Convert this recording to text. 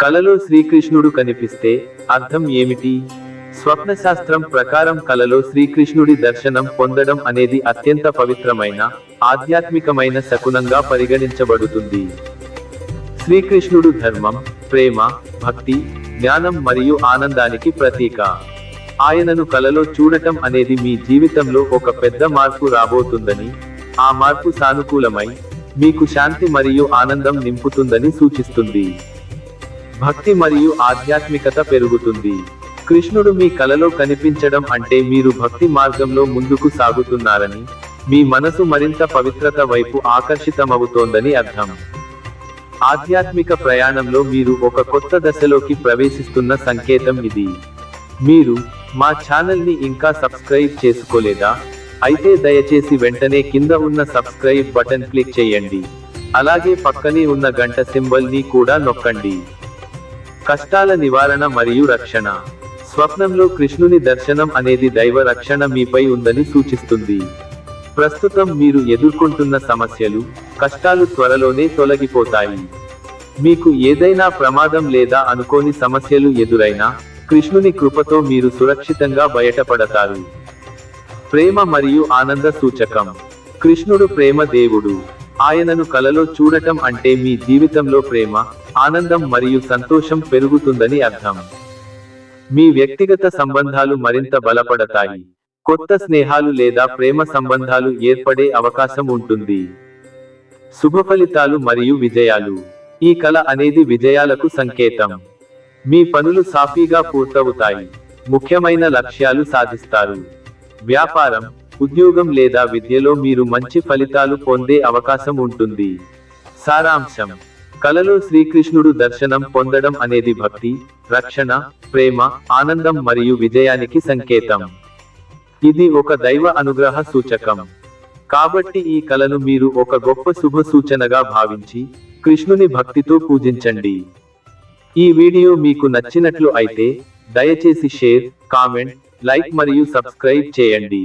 కలలో శ్రీకృష్ణుడు కనిపిస్తే అర్థం ఏమిటి? స్వప్నశాస్త్రం ప్రకారం కలలో శ్రీకృష్ణుడి దర్శనం పొందడం అనేది అత్యంత పవిత్రమైన ఆధ్యాత్మికమైన శకునంగా పరిగణించబడుతుంది. శ్రీకృష్ణుడు ధర్మం ప్రేమ భక్తి జ్ఞానం మరియు ఆనందానికి ప్రతీక. ఆయనను కలలో చూడటం అనేది మీ జీవితంలో ఒక పెద్ద మార్పు రాబోతుందని ఆ మార్పు సానుకూలమై మీకు శాంతి మరియు ఆనందం నింపుతుందని సూచిస్తుంది. భక్తి మరియు ఆధ్యాత్మికత పెరుగుతుంది. కృష్ణుడు మీ కలలో కనిపించడం అంటే మీరు భక్తి మార్గంలో ముందుకు సాగుతున్నారని మీ మనసు మరింత పవిత్రత వైపు ఆకర్షితమవుతోందని అర్థం. ఆధ్యాత్మిక ప్రయాణంలో మీరు ఒక కొత్త దశలోకి ప్రవేశిస్తున్న సంకేతం ఇది. మీరు మా ఛానల్ని ఇంకా సబ్స్క్రైబ్ చేసుకోలేదా? అయితే దయచేసి వెంటనే కింద ఉన్న సబ్స్క్రైబ్ బటన్ క్లిక్ చేయండి. అలాగే పక్కనే ఉన్న గంట సింబల్ని కూడా నొక్కండి. కష్టాల నివారణ మరియు రక్షణ. స్వప్నంలో కృష్ణుని దర్శనం అనేది దైవ రక్షణ మీపై ఉందని సూచిస్తుంది. ప్రస్తుతం మీరు ఎదుర్కొంటున్న సమస్యలు కష్టాలు త్వరలోనే తొలగిపోతాయి. మీకు ఏదైనా ప్రమాదం లేదా అనుకోని సమస్యలు ఎదురైనా కృష్ణుని కృపతో మీరు సురక్షితంగా బయటపడతారు. ప్రేమ మరియు ఆనంద సూచకం. కృష్ణుడు ప్రేమ దేవుడు. ఆయనను కలలో చూడటం అంటే మీ జీవితంలో ప్రేమ ఆనందం మరియు సంతోషం పెరుగుతుందని అర్థం. మీ వ్యక్తిగత సంబంధాలు మరింత బలపడతాయి. కొత్త స్నేహాలు లేదా ప్రేమ సంబంధాలు ఏర్పడే అవకాశం ఉంటుంది. శుభ ఫలితాలు మరియు విజయాలు. ఈ కళ అనేది విజయాలకు సంకేతం. మీ పనులు సాఫీగా పూర్తవుతాయి. ముఖ్యమైన లక్ష్యాలు సాధిస్తారు. వ్యాపారం ఉద్యోగం లేదా విద్యలో మీరు మంచి ఫలితాలు పొందే అవకాశం ఉంటుంది. సారాంశం. కలలో శ్రీకృష్ణుడు దర్శనం పొందడం అనేది భక్తి రక్షణ ప్రేమ ఆనందం మరియు విజయానికి సంకేతం. ఇది ఒక దైవ అనుగ్రహ సూచకం. కాబట్టి ఈ కలను మీరు ఒక గొప్ప శుభ సూచనగా భావించి కృష్ణుని భక్తితో పూజించండి. ఈ వీడియో మీకు నచ్చినట్లు అయితే దయచేసి షేర్ కామెంట్ లైక్ మరియు సబ్స్క్రైబ్ చేయండి.